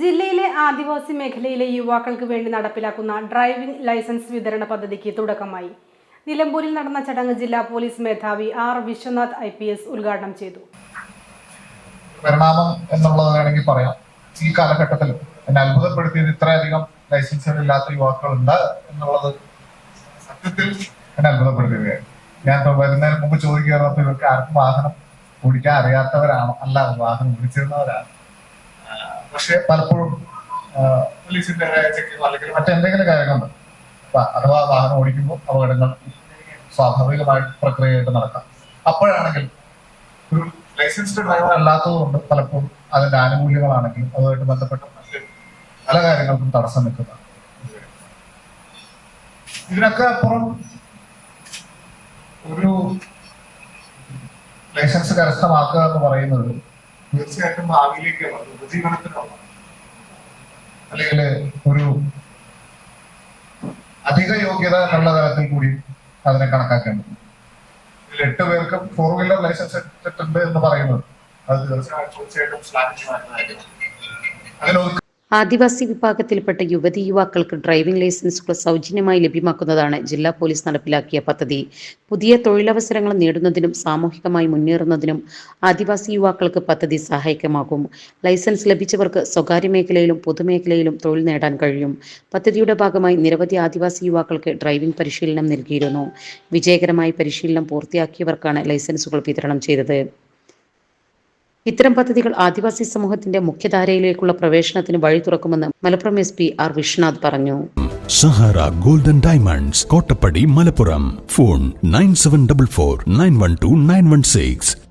ജില്ലയിലെ ആദിവാസി മേഖലയിലെ യുവാക്കൾക്ക് വേണ്ടി നടപ്പിലാക്കുന്ന ഡ്രൈവിംഗ് ലൈസൻസ് വിതരണ പദ്ധതിക്ക് തുടക്കമായി. നിലമ്പൂരിൽ നടന്ന ചടങ്ങ് ജില്ലാ പോലീസ് മേധാവി R Vishwanath I P S ഉദ്ഘാടനം ചെയ്തു. പരിണാമം എന്നുള്ളത് വേണമെങ്കിൽ പറയാം. ഈ കാലഘട്ടത്തിൽ എന്നെ അത്ഭുതപ്പെടുത്തിയത് ഇത്രയധികം ലൈസൻസുകൾ ഇല്ലാത്ത യുവാക്കളുണ്ട് എന്നുള്ളത് സത്യത്തിൽ എന്നെ അത്ഭുതപ്പെടുത്തുകയാണ് ഞാൻ ഇപ്പൊ വരുന്നതിന് മുമ്പ് ചോദിക്കാറുണ്ട് ഇവർക്ക് ആർക്കും വാഹനം ഓടിക്കാൻ അറിയാത്തവരാണോ? അല്ല വാഹനം ഓടിച്ചിരുന്നവരാണ്? പക്ഷെ പലപ്പോഴും പോലീസിന്റെ ചെക്കിങ്ങോ അല്ലെങ്കിൽ മറ്റെന്തെങ്കിലും കാര്യങ്ങളുണ്ട്. അഥവാ വാഹനം ഓടിക്കുമ്പോൾ അപകടങ്ങൾ സ്വാഭാവികമായിട്ട് പ്രക്രിയയായിട്ട് നടക്കാം. അപ്പോഴാണെങ്കിൽ ഒരു ലൈസൻസ്ഡ് ഡ്രൈവർ അല്ലാത്തത് കൊണ്ട് പലപ്പോഴും അതിന്റെ ആനുകൂല്യങ്ങളാണെങ്കിലും അതുമായിട്ട് ബന്ധപ്പെട്ട പല കാര്യങ്ങൾക്കും തടസ്സം നിൽക്കുന്നതാണ് ഇതിനൊക്കെ അപ്പുറം ഒരു ലൈസൻസ് കരസ്ഥമാക്കുക എന്ന് പറയുന്നത് തീർച്ചയായിട്ടും ഭാവിയിലേക്ക് ഉപജീവനത്തിനുള്ള അല്ലെങ്കിൽ ഒരു അധിക യോഗ്യത എന്നുള്ള തരത്തിൽ കൂടി അതിനെ കണക്കാക്കേണ്ടത് ഇതിൽ എട്ട് പേർക്ക് ഫോർ വീലർ ലൈസൻസ് എടുത്തിട്ടുണ്ട് എന്ന് പറയുന്നത് അത് തീർച്ചയായിട്ടും തീർച്ചയായിട്ടും ശ്ലാഘനീയമായ കാര്യമാണ് ആദിവാസി വിഭാഗത്തിൽപ്പെട്ട യുവതി യുവാക്കൾക്ക് ഡ്രൈവിംഗ് ലൈസൻസുകൾ സൗജന്യമായി ലഭ്യമാക്കുന്നതാണ് ജില്ലാ പോലീസ് നടപ്പിലാക്കിയ പദ്ധതി. പുതിയ തൊഴിലവസരങ്ങൾ നേടുന്നതിനും സാമൂഹികമായി മുന്നേറുന്നതിനും ആദിവാസി യുവാക്കൾക്ക് പദ്ധതി സഹായകമാകും. ലൈസൻസ് ലഭിച്ചവർക്ക് സ്വകാര്യ മേഖലയിലും പൊതുമേഖലയിലും തൊഴിൽ നേടാൻ കഴിയും. പദ്ധതിയുടെ ഭാഗമായി നിരവധി ആദിവാസി യുവാക്കൾക്ക് ഡ്രൈവിംഗ് പരിശീലനം നൽകിയിരുന്നു. വിജയകരമായി പരിശീലനം പൂർത്തിയാക്കിയവർക്കാണ് ലൈസൻസുകൾ വിതരണം ചെയ്തത്. ഇത്തരം പദ്ധതികൾ ആദിവാസി സമൂഹത്തിന്റെ മുഖ്യധാരയിലേക്കുള്ള പ്രവേശനത്തിന് വഴി തുറക്കുമെന്ന് Malappuram S P R Vishwanath പറഞ്ഞു. Sahara golden diamonds Kottappadi Malappuram. Phone nine seven double four nine one two nine one six.